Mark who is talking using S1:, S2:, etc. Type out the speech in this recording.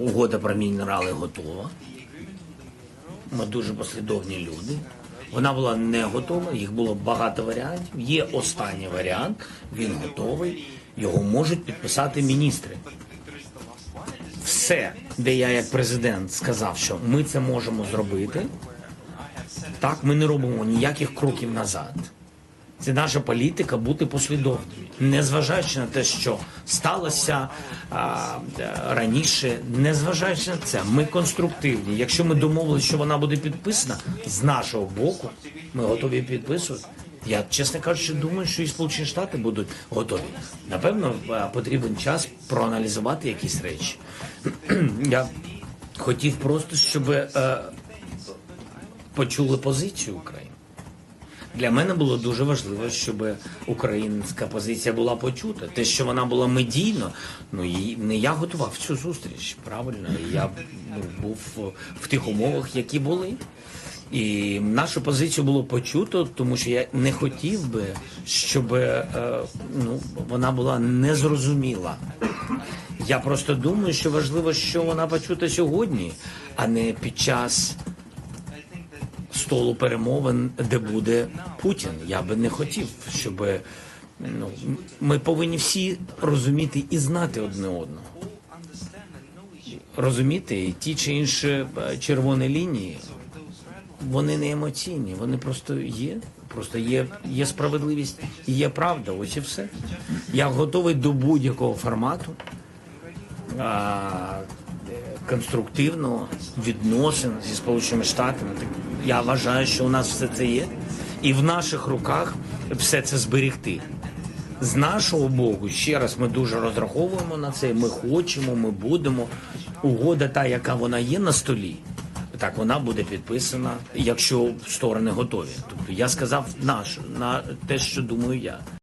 S1: Угода про мінерали готова. Ми дуже послідовні люди. Вона була не готова, їх було багато варіантів. Є останній варіант, він готовий. Його можуть підписати міністри. Все, де я як президент сказав, що ми це можемо зробити, так ми не робимо ніяких кроків назад. Це наша політика бути послідовною, незважаючи на те, що сталося а, е, раніше, незважаючи на це, ми конструктивні. Якщо ми домовилися, що вона буде підписана з нашого боку, ми готові підписувати. Я, чесно кажучи, думаю, що і Сполучені Штати будуть готові. Напевно, е, потрібен час проаналізувати якісь речі. Я хотів просто, щоб е, почули позицію України. Для мене було дуже важливо, щоб українська позиція була почута. Те, що вона була медійно, ну і не я готував цю зустріч, правильно. Я ну, був в тих умовах, які були. І нашу позицію було почуто, тому що я не хотів би, щоб е, ну, вона була незрозуміла. Я просто думаю, що важливо, що вона почута сьогодні, а не під час столу перемовин, де буде Путін. Я би не хотів, щоб ну, ми повинні всі розуміти і знати одне одного. Розуміти ті чи інші е, червоні лінії, вони не емоційні, вони просто є. Просто є, є справедливість і є правда. Ось і все. Я готовий до будь-якого формату а, конструктивного відносин зі Сполученими Штатами. Так Я вважаю, що у нас все це є, і в наших руках все це зберегти. З нашого боку, ще раз, ми дуже розраховуємо на це. Ми хочемо, ми будемо. Угода, та, яка вона є на столі, так вона буде підписана, якщо сторони готові. Тобто я сказав наш на те, що думаю я.